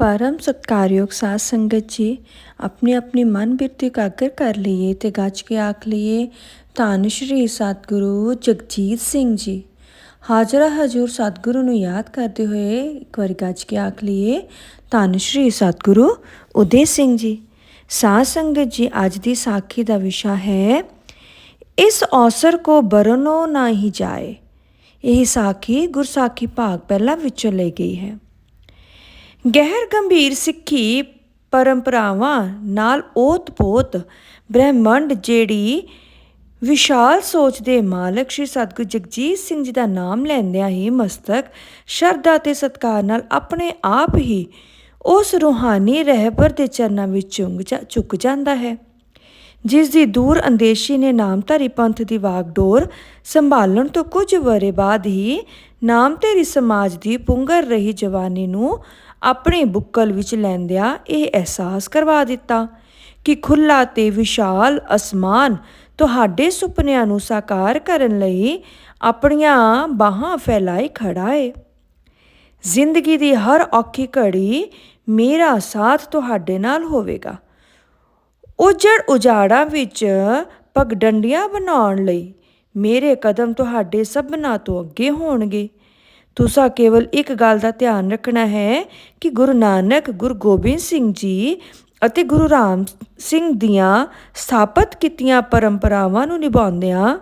ਪਰਮ ਸਤਿਕਾਰਯੋਗ ਸਾਧ ਸੰਗਤ ਜੀ, ਆਪਣੀ ਆਪਣੀ ਮਨ ਬਿਰਤੀ ਇਕਾਗਰ ਕਰ ਲਈਏ ਤੇ ਗੱਜ ਕੇ ਆਖ ਲਈਏ, ਧੰਨ ਸ਼੍ਰੀ ਸਤਿਗੁਰੂ ਜਗਜੀਤ ਸਿੰਘ ਜੀ। ਹਾਜ਼ਰਾ ਹਜੂਰ ਸਤਿਗੁਰੂ ਨੂੰ ਯਾਦ ਕਰਦੇ ਹੋਏ ਇੱਕ ਵਾਰੀ ਗੱਜ ਕੇ ਆਖ ਲਈਏ, ਧੰਨ ਸ਼੍ਰੀ ਸਤਿਗੁਰੂ ਉਦੇ ਸਿੰਘ ਜੀ। ਸਾਧ ਸੰਗਤ ਜੀ, ਅੱਜ ਦੀ ਸਾਖੀ ਦਾ ਵਿਸ਼ਾ ਹੈ, ਇਸ ਔਸਰ ਕੋ ਬਰਨੋ ਨਾ ਹੀ ਜਾਏ। ਇਹ ਸਾਖੀ ਗੁਰਸਾਖੀ ਭਾਗ ਪਹਿਲਾ ਵਿੱਚੋਂ ਲਈ ਗਈ ਹੈ। ਗਹਿਰ ਗੰਭੀਰ ਸਿੱਖੀ ਪਰੰਪਰਾਵਾਂ ਨਾਲ ਓਤ-ਪੋਤ ਬ੍ਰਹਿਮੰਡ ਜਿਹੜੀ ਵਿਸ਼ਾਲ ਸੋਚ ਦੇ ਮਾਲਕ ਸ਼੍ਰੀ ਸਤਿਗੁਰ ਜਗਜੀਤ ਸਿੰਘ ਜੀ ਦਾ ਨਾਮ ਲੈਂਦਿਆਂ ਹੀ ਮਸਤਕ ਸ਼ਰਧਾ ਤੇ ਸਤਕਾਰ ਨਾਲ ਆਪਣੇ ਆਪ ਹੀ ਉਸ ਰੂਹਾਨੀ ਰਹਿਬਰ ਦੇ ਚਰਨਾਂ ਵਿੱਚ ਝੁੰਗ ਜਾ- ਝੁਕ ਜਾਂਦਾ ਹੈ। ਜਿਸ ਦੀ ਦੂਰ ਅੰਦੇਸ਼ੀ ਨੇ ਨਾਮਧਾਰੀ ਪੰਥ ਦੀ ਵਾਗਡੋਰ ਸੰਭਾਲਣ ਤੋਂ ਕੁਝ ਵਰੇ ਬਾਅਦ ਹੀ ਨਾਮਧਾਰੀ ਸਮਾਜ ਦੀ ਪੁੰਗਰ ਰਹੀ ਜਵਾਨੀ ਨੂੰ ਆਪਣੇ ਬੁੱਕਲ ਵਿੱਚ ਲੈਂਦਿਆਂ ਇਹ ਅਹਿਸਾਸ ਕਰਵਾ ਦਿੱਤਾ ਕਿ ਖੁੱਲਾ ਤੇ ਵਿਸ਼ਾਲ ਅਸਮਾਨ ਤੁਹਾਡੇ ਸੁਪਨਿਆਂ ਨੂੰ ਸਾਕਾਰ ਕਰਨ ਲਈ ਆਪਣੀਆਂ ਬਾਹਾਂ ਫੈਲਾਏ ਖੜਾ ਏ। ਜ਼ਿੰਦਗੀ ਦੀ ਹਰ ਔਖੀ ਘੜੀ ਮੇਰਾ ਸਾਥ ਤੁਹਾਡੇ ਨਾਲ ਹੋਵੇਗਾ। ਉਜੜ ਉਜਾੜਾਂ ਵਿੱਚ ਪਗਡੰਡੀਆਂ ਬਣਾਉਣ ਲਈ ਮੇਰੇ ਕਦਮ ਤੁਹਾਡੇ ਸਭਨਾਂ ਤੋਂ ਅੱਗੇ ਹੋਣਗੇ। ਤੁਸਾਂ ਕੇਵਲ ਇੱਕ ਗੱਲ ਦਾ ਧਿਆਨ ਰੱਖਣਾ ਹੈ ਕਿ ਗੁਰੂ ਨਾਨਕ, ਗੁਰੂ ਗੋਬਿੰਦ ਸਿੰਘ ਜੀ ਅਤੇ ਗੁਰੂ ਰਾਮ ਸਿੰਘ ਦੀਆਂ ਸਥਾਪਿਤ ਕੀਤੀਆਂ ਪਰੰਪਰਾਵਾਂ ਨੂੰ ਨਿਭਾਉਂਦਿਆਂ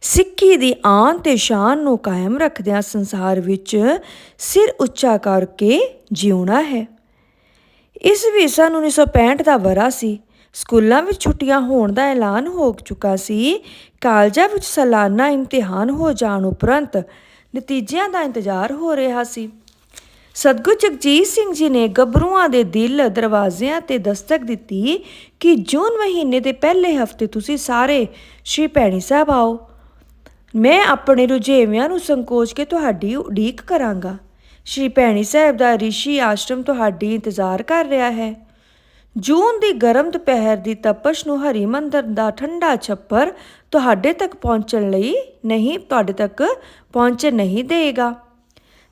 ਸਿੱਖੀ ਦੀ ਆਨ ਤੇ ਸ਼ਾਨ ਨੂੰ ਕਾਇਮ ਰੱਖਦਿਆਂ ਸੰਸਾਰ ਵਿੱਚ ਸਿਰ ਉੱਚਾ ਕਰਕੇ ਜਿਉਣਾ ਹੈ। ਇਸ ਵੀ ਸਨ 1965 ਦਾ ਵਰਾ ਸੀ। ਸਕੂਲਾਂ ਵਿੱਚ ਛੁੱਟੀਆਂ ਹੋਣ ਦਾ ਐਲਾਨ ਹੋ ਚੁੱਕਾ ਸੀ। ਕਾਲਜਾਂ ਵਿੱਚ ਸਾਲਾਨਾ ਇਮਤਿਹਾਨ ਹੋ ਜਾਣ ਉਪਰੰਤ ਨਤੀਜਿਆਂ ਦਾ ਇੰਤਜ਼ਾਰ ਹੋ ਰਿਹਾ ਸੀ। ਸਤਗੁਰ ਜਗਜੀਤ ਸਿੰਘ ਜੀ ਨੇ ਗੱਭਰੂਆਂ ਦੇ ਦਿਲ ਦਰਵਾਜ਼ਿਆਂ ਤੇ ਦਸਤਕ ਦਿੱਤੀ ਕਿ ਜੂਨ ਮਹੀਨੇ ਦੇ ਪਹਿਲੇ ਹਫ਼ਤੇ ਤੁਸੀਂ ਸਾਰੇ ਸ਼੍ਰੀ ਭੈਣੀ ਸਾਹਿਬ ਆਓ। ਮੈਂ ਆਪਣੇ ਰੁਝੇਵਿਆਂ ਨੂੰ ਸੰਕੋਚ ਕੇ ਤੁਹਾਡੀ ਉਡੀਕ ਕਰਾਂਗਾ। ਸ਼੍ਰੀ ਭੈਣੀ ਸਾਹਿਬ ਦਾ ਰਿਸ਼ੀ ਆਸ਼ਰਮ ਤੁਹਾਡੀ ਇੰਤਜ਼ਾਰ ਕਰ ਰਿਹਾ ਹੈ। ਜੂਨ ਦੀ ਗਰਮ ਦੁਪਹਿਰ ਦੀ ਤਪਸ਼ ਨੂੰ ਹਰੀ ਮੰਦਰ ਦਾ ਠੰਡਾ ਛੱਪਰ ਤੁਹਾਡੇ ਤੱਕ ਪਹੁੰਚਣ ਲਈ ਨਹੀਂ, ਤੁਹਾਡੇ ਤੱਕ ਪਹੁੰਚ ਨਹੀਂ ਦੇਗਾ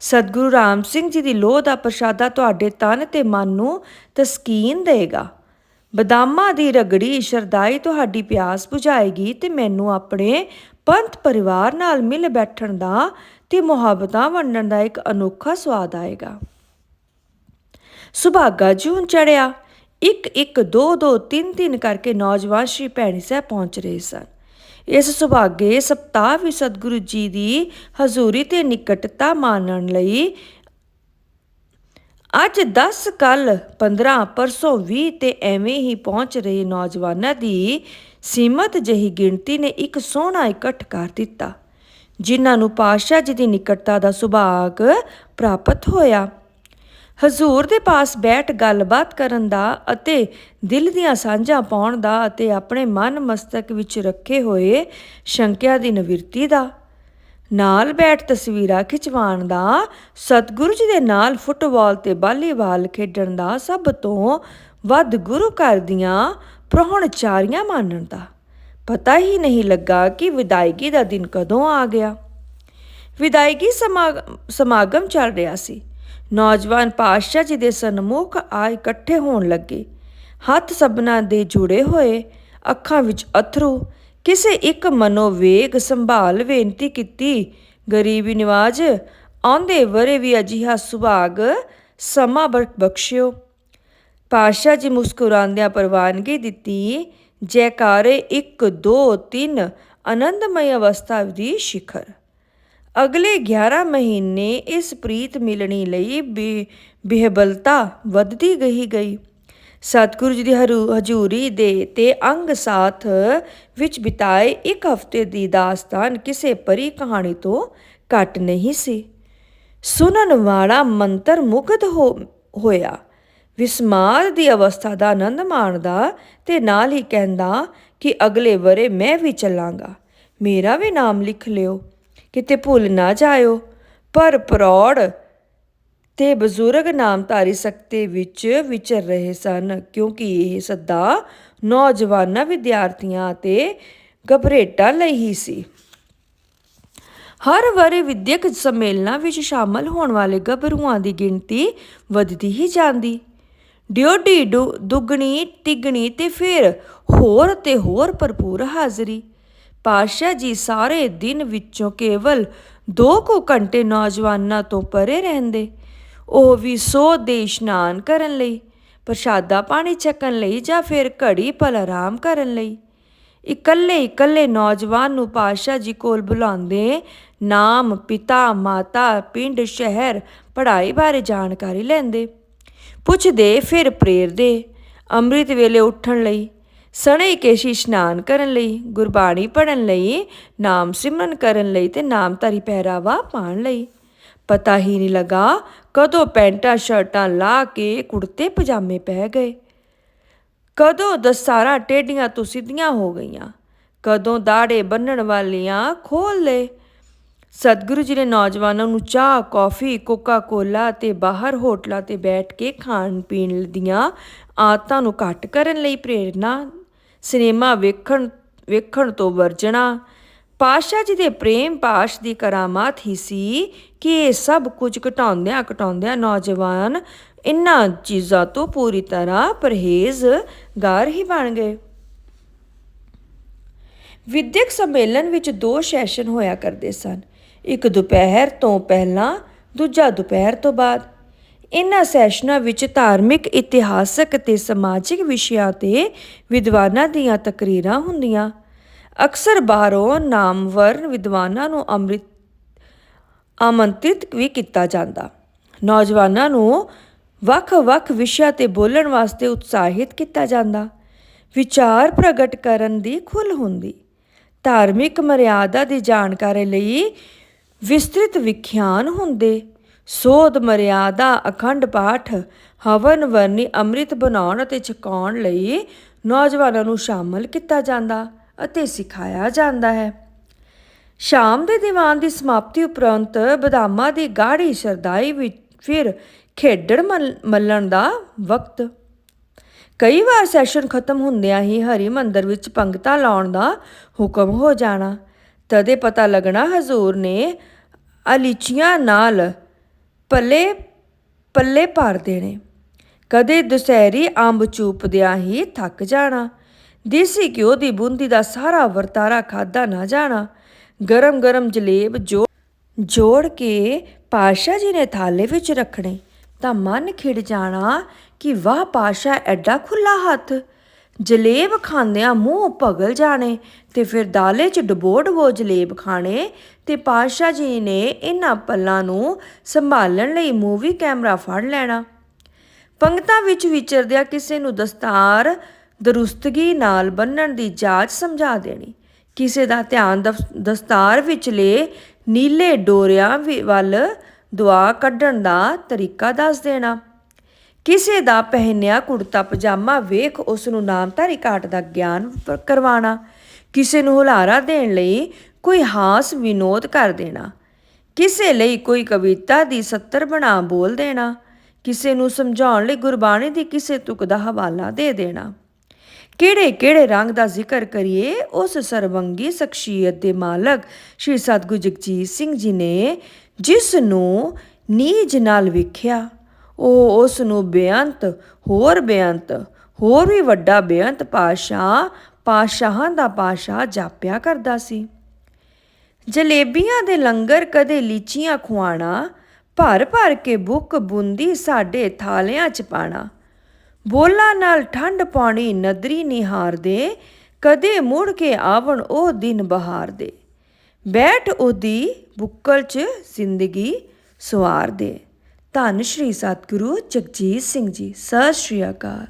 ਸਤਿਗੁਰੂ ਰਾਮ ਸਿੰਘ ਜੀ ਦੀ ਲੋਹ ਦਾ ਪ੍ਰਸ਼ਾਦਾ ਤੁਹਾਡੇ ਤਨ ਤੇ ਮਨ ਨੂੰ ਤਸਕੀਨ ਦੇਗਾ ਬਦਾਮਾਂ ਦੀ ਰਗੜੀ ਸ਼ਰਦਾਈ ਤੁਹਾਡੀ ਪਿਆਸ ਬੁਝਾਏਗੀ ਤੇ ਮੈਨੂੰ ਆਪਣੇ ਪੰਥ ਪਰਿਵਾਰ ਨਾਲ ਮਿਲ ਬੈਠਣ ਦਾ ਤੇ ਮੁਹੱਬਤਾਂ ਵੰਡਣ ਦਾ ਇੱਕ ਅਨੋਖਾ ਸਵਾਦ ਆਏਗਾ। ਸੁਭਾਗਾ ਜੂਨ ਚੜਿਆ ਇੱਕ ਇੱਕ ਦੋ ਦੋ ਤਿੰਨ ਤਿੰਨ ਕਰਕੇ ਨੌਜਵਾਨ ਸ਼੍ਰੀ ਭੈਣੀ ਸਾਹਿਬ ਪਹੁੰਚ ਰਹੇ ਸਨ। ਇਸ ਸੁਭਾਗੇ ਸਪਤਾਹ ਵੀ ਸਤਿਗੁਰੂ ਜੀ ਦੀ ਹਜ਼ੂਰੀ ਤੇ ਨਿਕਟਤਾ ਮਾਨਣ ਲਈ ਅੱਜ 10 ਕੱਲ 15 ਪਰਸੋਂ 20 ਤੇ ਐਵੇਂ ਹੀ ਪਹੁੰਚ ਰਹੇ ਨੌਜਵਾਨਾਂ ਦੀ ਸੀਮਤ ਜਹੀ ਗਿਣਤੀ ਨੇ ਇੱਕ ਸੋਹਣਾ ਇਕੱਠ ਕਰ ਦਿੱਤਾ, ਜਿਨ੍ਹਾਂ ਨੂੰ ਪਾਤਸ਼ਾਹ ਜੀ ਦੀ ਨਿਕਟਤਾ ਦਾ ਸੁਭਾਗ ਪ੍ਰਾਪਤ ਹੋਇਆ। ਹਜ਼ੂਰ ਦੇ ਪਾਸ ਬੈਠ ਗੱਲਬਾਤ ਕਰਨ ਦਾ ਅਤੇ ਦਿਲ ਦੀਆਂ ਸਾਂਝਾਂ ਪਾਉਣ ਦਾ ਅਤੇ ਆਪਣੇ ਮਨ ਮਸਤਕ ਵਿੱਚ ਰੱਖੇ ਹੋਏ ਸ਼ੰਕਿਆ ਦੀ ਨਿਵਰਤੀ ਦਾ। ਨਾਲ ਬੈਠ ਤਸਵੀਰਾਂ ਖਿਚਵਾਉਣ ਦਾ, ਸਤਿਗੁਰੂ ਜੀ ਦੇ ਨਾਲ ਫੁੱਟਬਾਲ ਤੇ ਵਾਲੀਬਾਲ ਖੇਡਣ ਦਾ ਸਭ ਤੋਂ ਵੱਧ ਗੁਰੂ ਘਰ ਦੀਆਂ ਪ੍ਰਹਣਚਾਰੀਆਂ ਮੰਨਣ ਦਾ। ਪਤਾ ਹੀ ਨਹੀਂ ਲੱਗਾ ਕਿ ਵਿਦਾਇਗੀ ਦਾ ਦਿਨ ਕਦੋਂ ਆ ਗਿਆ। ਵਿਦਾਇਗੀ ਸਮਾਗਮ ਚੱਲ ਰਿਹਾ ਸੀ। ਨੌਜਵਾਨ ਪਾਤਸ਼ਾਹ ਜੀ ਦੇ ਸਨਮੁਖ ਆ ਇਕੱਠੇ ਹੋਣ ਲੱਗੇ। ਹੱਥ ਸਭਨਾਂ ਦੇ ਜੁੜੇ ਹੋਏ, ਅੱਖਾਂ ਵਿੱਚ ਅਥਰੂ, ਕਿਸੇ ਇੱਕ ਮਨੋਵੇਗ ਸੰਭਾਲ ਬੇਨਤੀ ਕੀਤੀ। ਗਰੀਬੀ ਨਿਵਾਜ, ਆਉਂਦੇ ਵਰੇ ਵੀ ਅਜਿਹਾ ਸੁਭਾਗ ਸਮਾਂ ਬਖਸ਼ਿਓ। ਪਾਸ਼ਾ ਜੀ ਮੁਸਕਰਾਉਂਦਿਆਂ ਪ੍ਰਵਾਨਗੀ ਦਿੱਤੀ, ਜੈਕਾਰੇ 1 2 3 ਆਨੰਦਮਈ ਅਵਸਥਾ ਦੀ ਸ਼ਿਖਰ। ਅਗਲੇ 11 ਮਹੀਨੇ ਇਸ ਪ੍ਰੀਤ ਮਿਲਣੀ ਲਈ ਬਿਹਬਲਤਾ ਵੱਧਦੀ ਗਈ ਗਈ। ਸਤਿਗੁਰੂ ਜੀ ਦੀ ਹਜ਼ੂਰੀ ਦੇ ਤੇ ਅੰਗ ਸਾਥ ਵਿੱਚ ਬਿਤਾਏ ਇੱਕ ਹਫ਼ਤੇ ਦੀ ਦਾਸਤਾਨ ਕਿਸੇ ਪਰੀ ਕਹਾਣੀ ਤੋਂ ਘੱਟ ਨਹੀਂ ਸੀ। ਸੁਣਨ ਵਾਲਾ ਮੰਤਰ ਮੁਕਤ ਹੋ, ਹੋਇਆ। ਵਿਸਮਾਰ ਦੀ ਅਵਸਥਾ ਦਾ ਆਨੰਦ ਮਾਣਦਾ ਤੇ ਨਾਲ ਹੀ ਕਹਿੰਦਾ ਕਿ ਅਗਲੇ ਵਰੇ ਮੈਂ ਵੀ ਚੱਲਾਂਗਾ। ਮੇਰਾ ਵੀ ਨਾਮ ਲਿਖ ਲਿਓ। ਕਿਤੇ ਭੁੱਲ ਨਾ ਜਾਇਓ। ਪਰ ਪ੍ਰੌੜ ਤੇ ਬਜ਼ੁਰਗ ਨਾਮਧਾਰੀ ਸਕਤੇ ਵਿੱਚ ਵਿਚਰ ਰਹੇ ਸਨ, ਕਿਉਂਕਿ ਇਹ ਸੱਦਾ ਨੌਜਵਾਨਾਂ ਵਿਦਿਆਰਥੀਆਂ ਤੇ ਗਬਰੇਟਾਂ ਲਈ ਹੀ ਸੀ। ਹਰ ਵਾਰੀ ਵਿਦਿਅਕ ਸੰਮੇਲਨਾਂ ਵਿੱਚ ਸ਼ਾਮਲ ਹੋਣ ਵਾਲੇ ਗੱਭਰੂਆਂ ਦੀ ਗਿਣਤੀ ਵੱਧਦੀ ਹੀ ਜਾਂਦੀ। ਡਿਓਡੀ ਡੁ- ਦੁੱਗਣੀ, ਤਿੱਗਣੀ ਤੇ ਫਿਰ ਹੋਰ ਤੇ ਹੋਰ ਭਰਪੂਰ ਹਾਜ਼ਰੀ। ਪਾਤਸ਼ਾਹ ਜੀ ਸਾਰੇ ਦਿਨ ਵਿੱਚੋਂ ਕੇਵਲ ਦੋ ਕੁ ਘੰਟੇ ਨੌਜਵਾਨਾਂ ਤੋਂ ਪਰੇ ਰਹਿੰਦੇ। ਉਹ ਵੀ ਸੋ ਦੇ ਇਸ਼ਨਾਨ ਕਰਨ ਲਈ, ਪ੍ਰਸ਼ਾਦਾ ਪਾਣੀ ਛਕਣ ਲਈ ਜਾਂ ਫਿਰ ਘੜੀ ਪਲ ਆਰਾਮ ਕਰਨ ਲਈ। ਇਕੱਲੇ ਇਕੱਲੇ ਨੌਜਵਾਨ ਨੂੰ ਪਾਤਸ਼ਾਹ ਜੀ ਕੋਲ ਬੁਲਾਉਂਦੇ ਨਾਮ, ਪਿਤਾ, ਮਾਤਾ, ਪਿੰਡ, ਸ਼ਹਿਰ, ਪੜ੍ਹਾਈ ਬਾਰੇ ਜਾਣਕਾਰੀ ਲੈਂਦੇ। ਪੁੱਛਦੇ, ਫਿਰ ਪ੍ਰੇਰਦੇ। ਅੰਮ੍ਰਿਤ ਵੇਲੇ ਉੱਠਣ ਲਈ ਸਣੇ ਕੇਸ਼ੀ ਇਸ਼ਨਾਨ ਕਰਨ ਲਈ, ਗੁਰਬਾਣੀ ਪੜ੍ਹਨ ਲਈ, ਨਾਮ ਸਿਮਰਨ ਕਰਨ ਲਈ ਤੇ ਨਾਮਧਾਰੀ ਪਹਿਰਾਵਾ ਪਾਉਣ ਲਈ। ਪਤਾ ਹੀ ਨਹੀਂ ਲੱਗਾ ਕਦੋਂ ਪੈਂਟਾਂ, ਸ਼ਰਟਾਂ ਲਾ ਕੇ ਕੁੜਤੇ, ਪਜਾਮੇ ਪਹਿ ਗਏ। ਕਦੋਂ ਦਸਤਾਰਾਂ, ਟੇਡੀਆਂ ਤੋਂ ਸਿੱਧੀਆਂ ਹੋ ਗਈਆਂ। ਕਦੋਂ ਦਾੜੇ ਬੰਨਣ ਵਾਲੀਆਂ ਖੋਲ ਲਏ। ਸਤਿਗੁਰੂ ਜੀ ਨੇ ਨੌਜਵਾਨਾਂ ਨੂੰ ਚਾਹ, ਕੌਫੀ ਕੋਕਾ ਕੋਲਾ ਤੇ ਬਾਹਰ ਹੋਟਲਾਂ ਤੇ ਬੈਠ ਕੇ ਖਾਣ ਪੀਣ ਦੀਆਂ ਆਦਤਾਂ ਨੂੰ ਘੱਟ ਕਰਨ ਲਈ ਪ੍ਰੇਰਨਾ ਸਿਨੇਮਾ ਵੇਖਣ ਵੇਖਣ ਤੋਂ ਵਰਜਣਾ। ਪਾਸ਼ਾ ਜੀ ਦੇ ਪ੍ਰੇਮ ਪਾਸ਼ ਦੀ ਕਰਾਮਾਤ ਹੀ ਸੀ ਕਿ ਇਹ ਸਭ ਕੁਝ ਘਟਾਉਂਦਿਆਂ ਘਟਾਉਂਦਿਆਂ ਨੌਜਵਾਨ ਇਨ੍ਹਾਂ ਚੀਜ਼ਾਂ ਤੋਂ ਪੂਰੀ ਤਰ੍ਹਾਂ ਪਰਹੇਜ਼ਗਾਰ ਹੀ ਬਣ ਗਏ। ਵਿਦਿਅਕ ਸੰਮੇਲਨ ਵਿੱਚ ਦੋ ਸੈਸ਼ਨ ਹੋਇਆ ਕਰਦੇ ਸਨ। ਇੱਕ ਦੁਪਹਿਰ ਤੋਂ ਪਹਿਲਾਂ, ਦੂਜਾ ਦੁਪਹਿਰ ਤੋਂ ਬਾਅਦ। ਇਨ੍ਹਾਂ ਸੈਸ਼ਨਾਂ ਵਿੱਚ ਧਾਰਮਿਕ, ਇਤਿਹਾਸਕ ਤੇ ਸਮਾਜਿਕ ਵਿਸ਼ਿਆਂ ਤੇ ਵਿਦਵਾਨਾਂ ਦੀਆਂ ਤਕਰੀਰਾਂ ਹੁੰਦੀਆਂ। ਅਕਸਰ ਬਾਹਰੋਂ ਨਾਮਵਰ ਵਿਦਵਾਨਾਂ ਨੂੰ ਅੰਮ੍ਰਿਤ, ਆਮੰਤ੍ਰਿਤ ਵੀ ਕੀਤਾ ਜਾਂਦਾ। ਨੌਜਵਾਨਾਂ ਨੂੰ ਵੱਖ-ਵੱਖ ਵਿਸ਼ਿਆਂ ਤੇ ਬੋਲਣ ਵਾਸਤੇ ਉਤਸ਼ਾਹਿਤ ਕੀਤਾ ਜਾਂਦਾ। ਵਿਚਾਰ ਪ੍ਰਗਟ ਕਰਨ ਦੀ ਖੁੱਲ੍ਹ ਹੁੰਦੀ। ਧਾਰਮਿਕ ਮਰਿਆਦਾ ਦੀ ਜਾਣਕਾਰੀ ਲਈ ਵਿਸਤ੍ਰਿਤ ਵਿਖਿਆਨ ਹੁੰਦੇ। ਸੋਧ ਮਰਿਆਦਾ ਅਖੰਡ ਪਾਠ ਹਵਨ ਵਰਨੀ ਅੰਮ੍ਰਿਤ ਬਣਾਉਣ ਅਤੇ ਛਕਾਉਣ ਲਈ ਨੌਜਵਾਨਾਂ ਨੂੰ ਸ਼ਾਮਲ ਕੀਤਾ ਜਾਂਦਾ ਅਤੇ ਸਿਖਾਇਆ ਜਾਂਦਾ ਹੈ। ਸ਼ਾਮ ਦੇ ਦੀਵਾਨ ਦੀ ਸਮਾਪਤੀ ਉਪਰੰਤ ਬਦਾਮਾਂ ਦੀ ਗਾੜੀ ਸ਼ਰਦਾਈ ਵਿੱਚ ਫਿਰ ਖੇਡਣ ਮੱਲ- ਮੱਲਣ ਦਾ ਵਕਤ। ਕਈ ਵਾਰ ਸੈਸ਼ਨ ਖਤਮ ਹੁੰਦਿਆਂ ਹੀ ਹਰੀ ਮੰਦਰ ਵਿੱਚ ਪੰਗਤਾਂ ਲਾਉਣ ਦਾ ਹੁਕਮ ਹੋ ਜਾਣਾ। ਤਦੇ ਪਤਾ ਲੱਗਣਾ ਹਜ਼ੂਰ ਨੇ ਅਲੀਚੀਆਂ ਨਾਲ ਪੱਲੇ ਪੱਲੇ ਭਰ ਦੇਣੇ। ਕਦੇ ਦੁਸਹਿਰੀ ਅੰਬ ਚੂਪਦਿਆਂ ਹੀ ਥੱਕ ਜਾਣਾ। ਦੇਸੀ ਘਿਓ ਦੀ ਬੂੰਦੀ ਦਾ ਸਾਰਾ ਵਰਤਾਰਾ ਖਾਦਾ ਨਾ ਜਾਣਾ। ਗਰਮ ਗਰਮ ਜਲੇਬ ਜੋ ਜੋੜ ਕੇ ਪਾਸ਼ਾ ਜੀ ਨੇ ਥਾਲੇ ਵਿੱਚ ਰੱਖਣੇ ਤਾਂ ਮਨ ਖਿੜ ਜਾਣਾ ਕਿ ਵਾਹ ਪਾਸ਼ਾ ਐਡਾ ਖੁੱਲਾ ਹੱਥ। ਜਲੇਬ ਖਾਂਦਿਆਂ ਮੂੰਹ ਭਗਲ ਜਾਣੇ ਤੇ ਫਿਰ ਦਾਲੇ 'ਚ ਡਬੋ ਡਬੋ ਜਲੇਬ ਖਾਣੇ ਤੇ ਪਾਸ਼ਾ ਜੀ ਨੇ ਇਹਨਾਂ ਪੱਲਾਂ ਨੂੰ ਸੰਭਾਲਣ ਲਈ ਮੂਵੀ ਕੈਮਰਾ ਫੜ ਲੈਣਾ। ਪੰਗਤਾਂ ਵਿੱਚ ਵਿਚਰਦਿਆਂ ਕਿਸੇ ਨੂੰ ਦਸਤਾਰ ਦਰੁਸਤਗੀ ਨਾਲ ਬੰਨਣ ਦੀ ਜਾਚ ਸਮਝਾ ਦੇਣੀ। ਕਿਸੇ ਦਾ ਧਿਆਨ ਦਫ- ਦਸਤਾਰ ਵਿਚਲੇ ਨੀਲੇ ਡੋਰਿਆਂ ਵਿ- ਵੱਲ ਦੁਆ ਕੱਢਣ ਦਾ ਤਰੀਕਾ ਦੱਸ ਦੇਣਾ। ਕਿਸੇ ਦਾ ਪਹਿਨਿਆ ਕੁੜਤਾ ਪਜਾਮਾ ਵੇਖ ਉਸ ਨੂੰ ਨਾਮਧਾਰੀ ਘਾਟ ਦਾ ਗਿਆਨ ਪ- ਕਰਵਾਉਣਾ, ਕਿਸੇ ਨੂੰ ਹੁਲਾਰਾ ਦੇਣ ਲਈ ਕੋਈ ਹਾਸ ਵਿਨੋਦ ਕਰ ਦੇਣਾ, ਕਿਸੇ ਲਈ ਕੋਈ ਕਵਿਤਾ ਦੀ ਸੱਤਰ ਬਣਾ ਬੋਲ ਦੇਣਾ, ਕਿਸੇ ਨੂੰ ਸਮਝਾਉਣ ਲਈ ਗੁਰਬਾਣੀ ਦੀ ਕਿਸੇ ਤੁਕ ਦਾ ਹਵਾਲਾ ਦੇ ਦੇਣਾ। ਕਿਹੜੇ ਕਿਹੜੇ ਰੰਗ ਦਾ ਜ਼ਿਕਰ ਕਰੀਏ, ਉਸ ਸਰਵੰਗੀ ਸ਼ਖਸੀਅਤ ਦੇ ਮਾਲਕ ਸ਼੍ਰੀ ਸਤਿਗੁਰੂ ਜਗਜੀਤ ਸਿੰਘ ਜੀ ਨੇ ਜਿਸ ਨੂੰ ਨੀਜ ਨਾਲ ਵੇਖਿਆ। ਉਹ ਉਸ ਨੂੰ ਬੇਅੰਤ, ਹੋਰ ਬੇਅੰਤ, ਹੋਰ ਵੀ ਵੱਡਾ ਬੇਅੰਤ ਪਾਸ਼ਾ ਪਾਸ਼ਾਹਾਂ ਦਾ ਪਾਸ਼ਾ ਜਾਪਿਆ ਕਰਦਾ ਸੀ। ਜਲੇਬੀਆਂ ਦੇ ਲੰਗਰ ਕਦੇ ਲੀਚੀਆਂ ਖਵਾਣਾ ਭਰ ਭਰ ਕੇ ਬੁੱਕ ਬੁੰਦੀ ਸਾਡੇ ਥਾਲਿਆਂ 'ਚ ਪਾਣਾ। ਬੋਲਾਂ ਨਾਲ ਠੰਡ ਪਾਣੀ ਨਦਰੀ ਨਿਹਾਰ ਦੇ ਕਦੇ ਮੁੜ ਕੇ ਆਵਣ ਉਹ ਦਿਨ ਬਹਾਰ ਦੇ ਬੈਠ ਉਹਦੀ ਬੁੱਕਲ 'ਚ ਜ਼ਿੰਦਗੀ ਸਵਾਰ ਦੇ ਧੰਨ ਸ਼੍ਰੀ ਸਤਿਗੁਰੂ ਜਗਜੀਤ ਸਿੰਘ ਜੀ ਸਤਿ ਸ਼੍ਰੀ ਅਕਾਲ।